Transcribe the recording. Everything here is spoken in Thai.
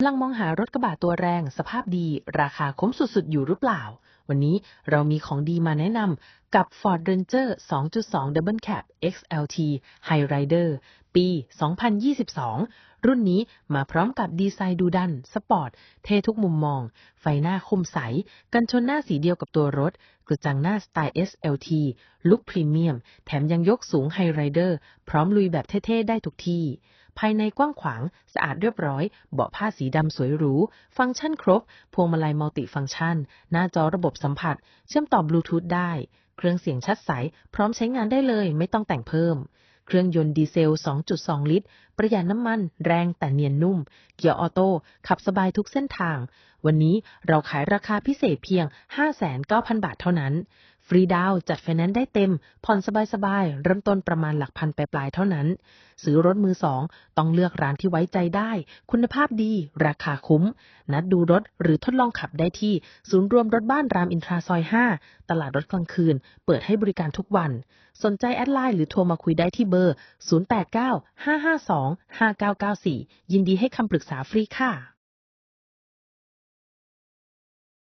กำลังมองหารถกระบะตัวแรง สภาพดี ราคาคุ้มสุดๆ อยู่หรือเปล่า วันนี้เรามีของดีมาแนะนำกับ Ford Ranger 2.2 Double Cab XLT High Rider ปี 2022 รุ่นนี้มาพร้อมกับดีไซน์ดูดัน สปอร์ต เท่ทุกมุมมอง ไฟหน้าคมใส กันชนหน้าสีเดียวกับตัวรถ กระจังหน้าสไตล์ SLT ลุคพรีเมียม แถมยังยกสูง High Rider พร้อมลุยแบบเท่ ๆ ได้ทุกที่ ภายในกว้างขวาง สะอาดเรียบร้อย เบาะผ้าสีดำสวยหรู ฟังก์ชันครบ พวงมาลัยมัลติฟังก์ชัน หน้าจอระบบสัมผัส เชื่อมต่อบลูทูธได้ เครื่องเสียงชัดใส พร้อมใช้งานได้เลย ไม่ต้องแต่งเพิ่ม เครื่องยนต์ดีเซล 2.2 ลิตร ประหยัดน้ำมัน แรงแต่เนียนนุ่ม เกียร์ออโต้ ขับสบายทุกเส้นทาง วันนี้เราขายราคาพิเศษเพียง 59,000 บาทเท่านั้น ฟรีดาวจัดไฟแนนซ์ได้เต็ม ผ่อนสบายๆ เริ่มต้นประมาณหลักพันปลายๆเท่านั้น ซื้อรถมือสองต้องเลือกร้านที่ไว้ใจได้ คุณภาพดี ราคาคุ้ม นัดดูรถหรือทดลองขับได้ที่ ศูนย์รวมรถบ้านรามอินทราซอย 5 ตลาดรถกลางคืน เปิดให้บริการทุกวัน สนใจแอดไลน์หรือโทรมาคุยได้ที่เบอร์ 089 552 5994 ยินดีให้คำปรึกษาฟรีค่ะ